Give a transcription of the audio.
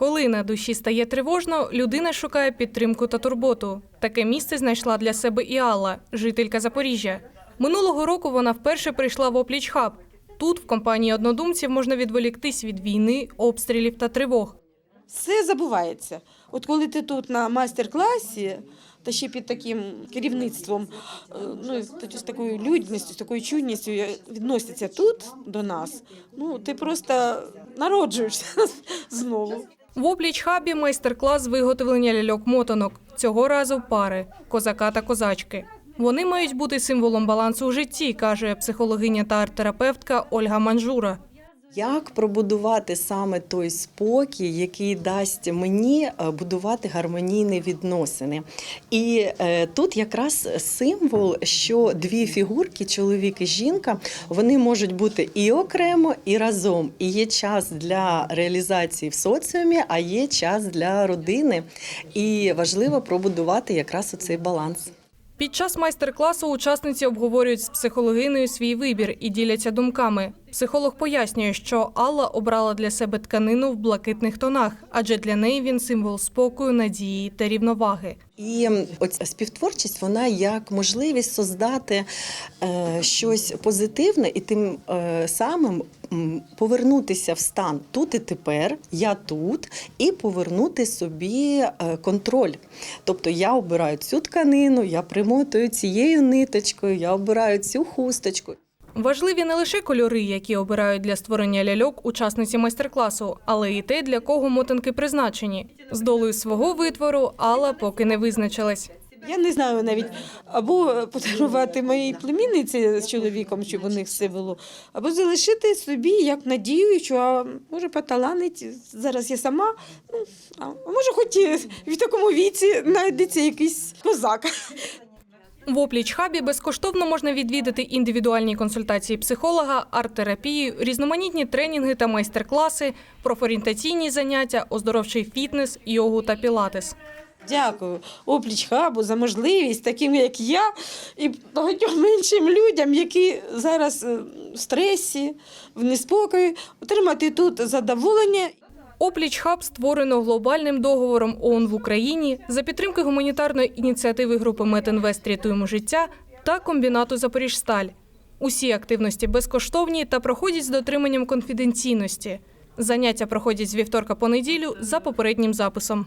Коли на душі стає тривожно, людина шукає підтримку та турботу. Таке місце знайшла для себе і Алла, жителька Запоріжжя. Минулого року вона вперше прийшла в опліч хаб. Тут, в компанії однодумців, можна відволіктись від війни, обстрілів та тривог. Все забувається. От коли ти тут на майстер-класі, та ще під таким керівництвом, е, ну з такою людністю, з такою чуйністю е, відносяться тут до нас, ну ти просто народжуєшся знову. В обліч хабі майстер-клас виготовлення ляльок-мотанок. Цього разу пари козака та козачки. Вони мають бути символом балансу в житті, каже психологиня та арт-терапевтка Ольга Манжура. Як пробудувати саме той спокій, який дасть мені е, будувати гармонійні відносини? І е, тут якраз символ, що дві фігурки, чоловік і жінка, вони можуть бути і окремо, і разом. І є час для реалізації в соціумі, а є час для родини. І важливо пробудувати якраз оцей баланс. Під час майстер-класу учасниці обговорюють з психологиною свій вибір і діляться думками. Психолог пояснює, що Алла обрала для себе тканину в блакитних тонах, адже для неї він символ спокою, надії та рівноваги. І оця співтворчість вона як можливість создати е, щось позитивне і тим е, самим повернутися в стан тут і тепер, я тут, і повернути собі е, контроль. Тобто я обираю цю тканину, я примотую цією ниточкою, я обираю цю хусточку. Важливі не лише кольори, які обирають для створення ляльок учасниці майстер-класу, але і те, для кого мотанки призначені. З долею свого витвору Алла поки не визначилась. Я не знаю навіть або подарувати моїй племінниці з чоловіком, щоб у них все було, або залишити собі як надію, що а, може поталанить. Зараз я сама, ну а може, хоч в такому віці знайдеться якийсь козак. В опліч хабі безкоштовно можна відвідати індивідуальні консультації психолога, арт-терапію, різноманітні тренінги та майстер-класи, профорієнтаційні заняття, оздоровчий фітнес, йогу та пілатес. Дякую опліч хабу за можливість, таким як я, і багатьом іншим людям, які зараз е, в стресі, в неспокої, отримати тут задоволення Опліч хаб створено глобальним договором ООН в Україні за підтримки гуманітарної ініціативи групи Метінвест Рятуємо життя та комбінату Запоріжсталь. Усі активності безкоштовні та проходять з дотриманням конфіденційності. Заняття проходять з вівторка по неділю за попереднім записом.